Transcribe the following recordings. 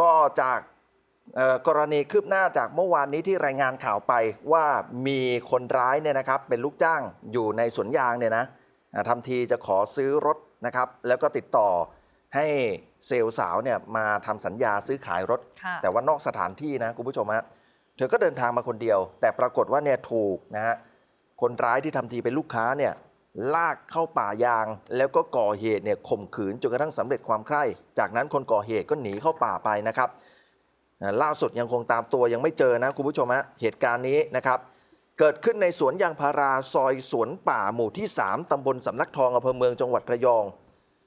ก็จากเอ่อกรณีคืบหน้าจากเมื่อวานนี้ที่รายงานข่าวไปว่ามีคนร้ายเนี่ยนะครับเป็นลูกจ้างอยู่ในสวนยางเนี่ยนะอ่าทำทีจะขอซื้อรถนะครับ แล้วก็ติดต่อให้เซลล์สาวเนี่ยมาทำสัญญาซื้อขายรถค่ะแต่ว่านอกสถานที่นะคุณผู้ชมฮะเธอก็เดินทางมาคนเดียว แต่ปรากฏว่าเนี่ยถูกนะฮะคนร้ายที่ทำทีเป็นลูกค้าเนี่ย ลากเข้าป่ายาง แล้วก็ก่อเหตุเนี่ยข่มขืนจนกระทั่งสำเร็จความใคร่ จากนั้นคนก่อเหตุก็หนีเข้าป่าไปนะครับล่าสุดยังคงตามตัวยังไม่เจอนะคุณผู้ชมฮะเหตุการณ์นี้นะครับ เกิดขึ้นในสวนยางพาราซอยสวนป่าหมู่ที่ 3ตำบลสำนักทองอำเภอเมืองจังหวัดระยอง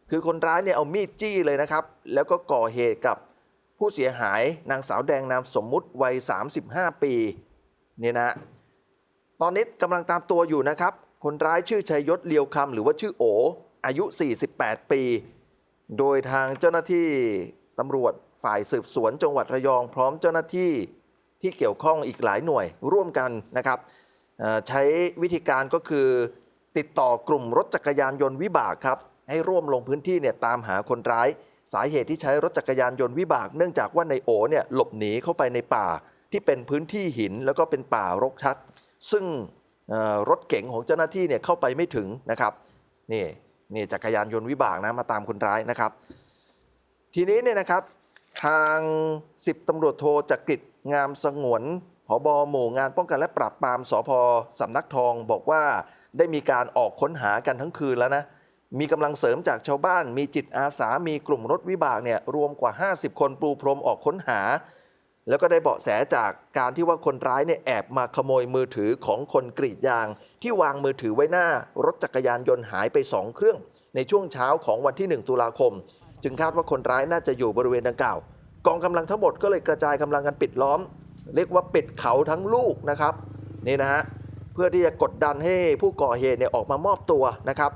คือคนร้ายเนี่ยเอามีดจี้เลยนะครับ แล้วก็ก่อเหตุกับผู้เสียหายนางสาวแดงนามสมมุติวัย 35 ปีเนี่ยนะตอนนี้กำลังตามตัวอยู่นะครับ คนร้ายชื่อชัยยศเลียวคำหรือว่าชื่อโอ อายุ 48 ปี โดยทางเจ้าหน้าที่ตำรวจฝ่ายสืบสวนจังหวัดระยองพร้อมเจ้าหน้าที่ที่เกี่ยวข้องอีกหลายหน่วยร่วมกันนะครับใช้วิธีการก็คือ ติดต่อกลุ่มรถจักรยานยนต์วิบากครับให้ร่วมลงพื้นที่เนี่ยตามหาคนร้าย สาเหตุที่ใช้รถจักรยานยนต์วิบาก เนื่องจากว่าในโอเนี่ยหลบหนีเข้าไปในป่าที่เป็นพื้นที่หินแล้วก็เป็นป่ารกชัด ซึ่ง รถเก๋งของเจ้าหน้าที่เนี่ยเข้าไปไม่ถึงนะครับนี่นี่จักรยานยนต์วิบากนะมาตามคนร้ายนะครับ ทีนี้เนี่ยนะครับทาง 10ตำรวจโทจักริดงามสงวนผบหมู่งานป้องกันและปราบปรามสพสำนักทองบอกว่าได้มีการออกค้นหากันทั้งคืนแล้วนะ มีกำลังเสริมจากชาวบ้าน มีจิตอาสา มีกลุ่มรถวิบากเนี่ยรวมกว่า 50 คนปูพรมออกค้นหา แล้วก็ได้เบาะแสจากการที่ว่าคนร้ายเนี่ยแอบมาขโมยมือถือของคนกรีดยาง ที่วางมือถือไว้หน้ารถจักรยานยนต์หายไป 2 เครื่อง ในช่วงเช้าของวันที่ 1 ตุลาคม จึงคาดว่าคนร้ายน่าจะอยู่บริเวณดังกล่าว กองกำลังทั้งหมดก็เลยกระจายกำลังกันปิดล้อม เรียกว่าปิดเขาทั้งลูกนะครับนี่นะฮะเพื่อที่จะกดดันให้ผู้ก่อเหตุเนี่ยออกมามอบตัวนะครับ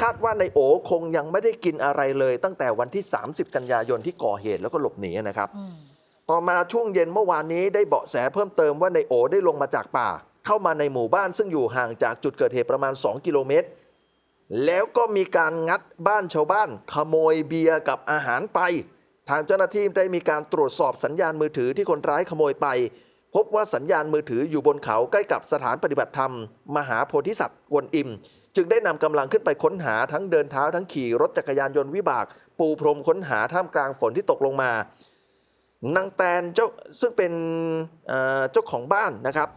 คาดว่าในโอคงยังไม่ได้กินอะไรเลย ตั้งแต่วันที่ 30 กันยายนที่ก่อเหตุแล้วก็หลบหนีนะครับ ต่อมาช่วงเย็นเมื่อวานนี้ได้เบาะแสเพิ่มเติมว่าในโอได้ลงมาจากป่า เข้ามาในหมู่บ้านซึ่งอยู่ห่างจากจุดเกิดเหตุประมาณ 2 กิโลเมตร แล้วก็มีการงัดบ้านชาวบ้าน ขโมยเบียร์กับอาหารไป ทางเจ้าหน้าที่ได้มีการตรวจสอบสัญญาณมือถือที่คนร้ายขโมยไป พบว่าสัญญาณมือถืออยู่บนเขาใกล้กับสถานปฏิบัติธรรม มหาโพธิสัตว์กวนอิม จึงได้นำกำลังขึ้นไปค้นหาทั้งเดินเท้าทั้งขี่รถจักรยานยนต์วิบาก ปูพรมค้นหาท่ามกลางฝนที่ตกลงมา นางแตนเจ้าซึ่งเป็นเจ้าของบ้านนะครับ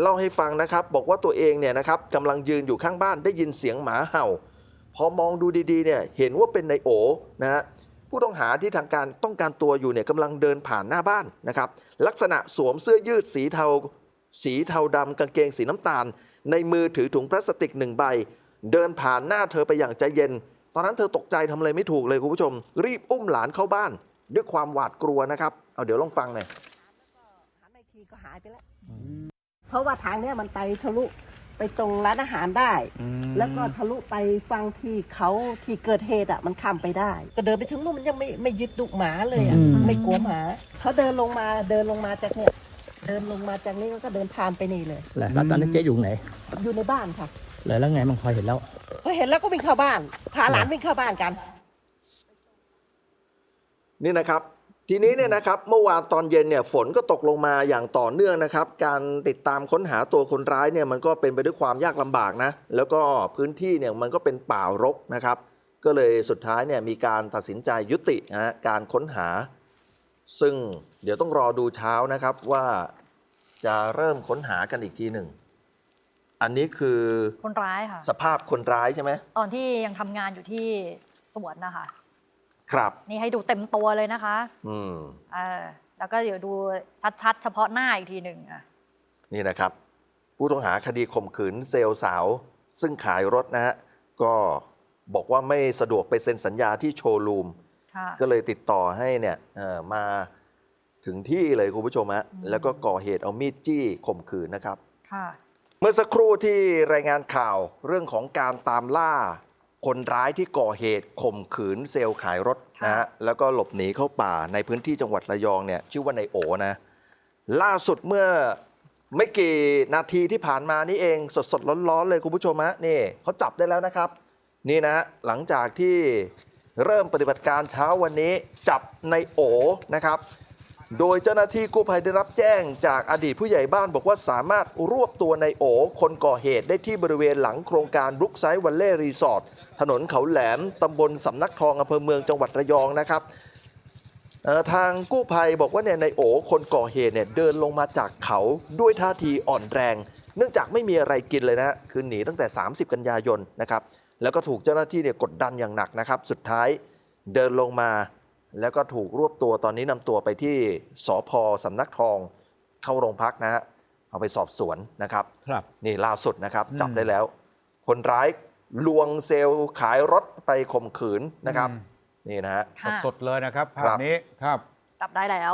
เล่าให้ฟังนะครับ บอกว่าตัวเองเนี่ยนะครับกำลังยืนอยู่ข้างบ้านได้ยินเสียงหมาเห่า พอมองดูดีๆเนี่ยเห็นว่าเป็นนายโอนะฮะผู้ต้องหาที่ทางการต้องการตัวอยู่เนี่ยกำลังเดินผ่านหน้าบ้านนะครับ ลักษณะสวมเสื้อยืดสีเทา สีเทาดำกางเกงสีน้ำตาล ในมือถือถุงพลาสติกหนึ่งใบ เดินผ่านหน้าเธอไปอย่างใจเย็น ตอนนั้นเธอตกใจทำอะไรไม่ถูกเลยคุณผู้ชม รีบอุ้มหลานเข้าบ้าน ด้วยความหวาดกลัวนะครับ เอาเดี๋ยวลองฟังหน่อยหันไปทีก็หายไปแล้ว เพราะว่าทางเนี้ยมันไปทะลุไปตรงร้านอาหารได้ แล้วก็ทะลุไปฟังที่เขาที่เกิดเหตุอะมันข้ามไปได้ ก็เดินไปถึงนู่นมันยังไม่ไม่ยึดดุหมาเลยอะอืมไม่กลัวหมาเขาเดินลงมาเดินลงมาจากเนี่ย เดินลงมาจากนี้ก็เดินผ่านไปนี่เลยแหละแล้วตอนนั้นเจ๊อยู่ไหน อยู่ในบ้านค่ะเลยแล้วไงมันพอเห็นแล้วพอเห็นแล้วก็วิ่งเข้าบ้านพาหลานวิ่งเข้าบ้านกัน นี่นะครับทีนี้เนี่ยนะครับเมื่อวานตอนเย็นเนี่ยฝนก็ตกลงมาอย่างต่อเนื่องนะครับ การติดตามค้นหาตัวคนร้ายเนี่ยมันก็เป็นไปด้วยความยากลำบากนะแล้วก็พื้นที่เนี่ยมันก็เป็นป่ารกนะครับ ก็เลยสุดท้ายเนี่ยมีการตัดสินใจยุตินะฮะการค้นหา ซึ่งเดี๋ยวต้องรอดูเช้านะครับว่าจะเริ่มค้นหากันอีกทีหนึ่งอันนี้คือคนร้ายค่ะสภาพคนร้ายใช่ไหมตอนที่ยังทำงานอยู่ที่สวนนะคะ ครับ นี่ให้ดูเต็มตัวเลยนะคะ อืมเออแล้วก็เดี๋ยวดูชัดๆ เฉพาะหน้าอีกทีหนึ่งอะนี่นะครับ ผู้ต้องหาคดีข่มขืนเซลล์สาว ซึ่งขายรถนะฮะก็บอกว่าไม่สะดวกไปเซ็นสัญญาที่โชว์รูม ค่ะก็เลยติดต่อให้เนี่ยเอ่อมาถึงที่เลยคุณผู้ชมฮะอืมแล้วก็ก่อเหตุเอามีดจี้ข่มขืนนะครับ ค่ะ เมื่อสักครู่ที่รายงานข่าวเรื่องของการตามล่า คนร้ายที่ก่อเหตุข่มขืนเซลล์ขายรถนะฮะค่ะแล้วก็หลบหนีเข้าป่าในพื้นที่จังหวัดระยองเนี่ยชื่อว่านายโอนะ ล่าสุดเมื่อไม่กี่นาทีที่ผ่านมานี่เองสดๆร้อนๆเลยคุณผู้ชมฮะนี่เขาจับได้แล้วนะครับ นี่นะหลังจากที่เริ่มปฏิบัติการเช้าวันนี้จับในโอนะครับ โดยเจ้าหน้าที่กู้ภัยได้รับแจ้งจากอดีตผู้ใหญ่บ้านบอกว่าสามารถรวบตัวในโอ คนก่อเหตุได้ที่บริเวณหลังโครงการบรุกไซด์วันเล่รีสอร์ทถนนเขาแหลมตำบลสำนักทองอำเภอเมืองจังหวัดระยองนะครับทางกู้ภัยบอกว่าเนี่ยในโอ คนก่อเหตุเนี่ยเดินลงมาจากเขาด้วยท่าทีอ่อนแรง เนื่องจากไม่มีอะไรกินเลยนะฮะคือหนีตั้งแต่ 30 กันยายนนะครับแล้วก็ถูกเจ้าหน้าที่เนี่ยกดดันอย่างหนักนะครับ สุดท้ายเดินลงมา แล้วก็ถูกรวบตัวตอนนี้นำตัวไปที่สพสำนักทองเข้าโรงพักนะฮะเอาไปสอบสวนนะครับ ครับ นี่ล่าสุดนะครับอืมจับได้แล้ว คนร้ายลวงเซลล์ขายรถไปข่มขืนนะครับอืมนี่นะฮะ ค่ะสดๆเลยนะครับครัภาพบนี้ครับ จับได้แล้ว